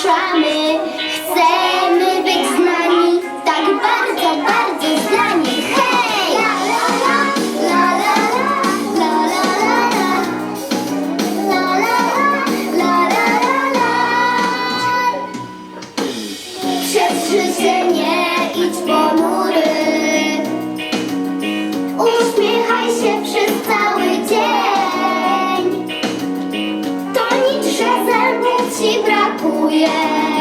chcemy być znani, tak bardzo, bardzo znani. Hej! La la la, nie idź ponury, uśmiechaj się przez cały dzień. To nic, że zerwę ci brak. 不愿。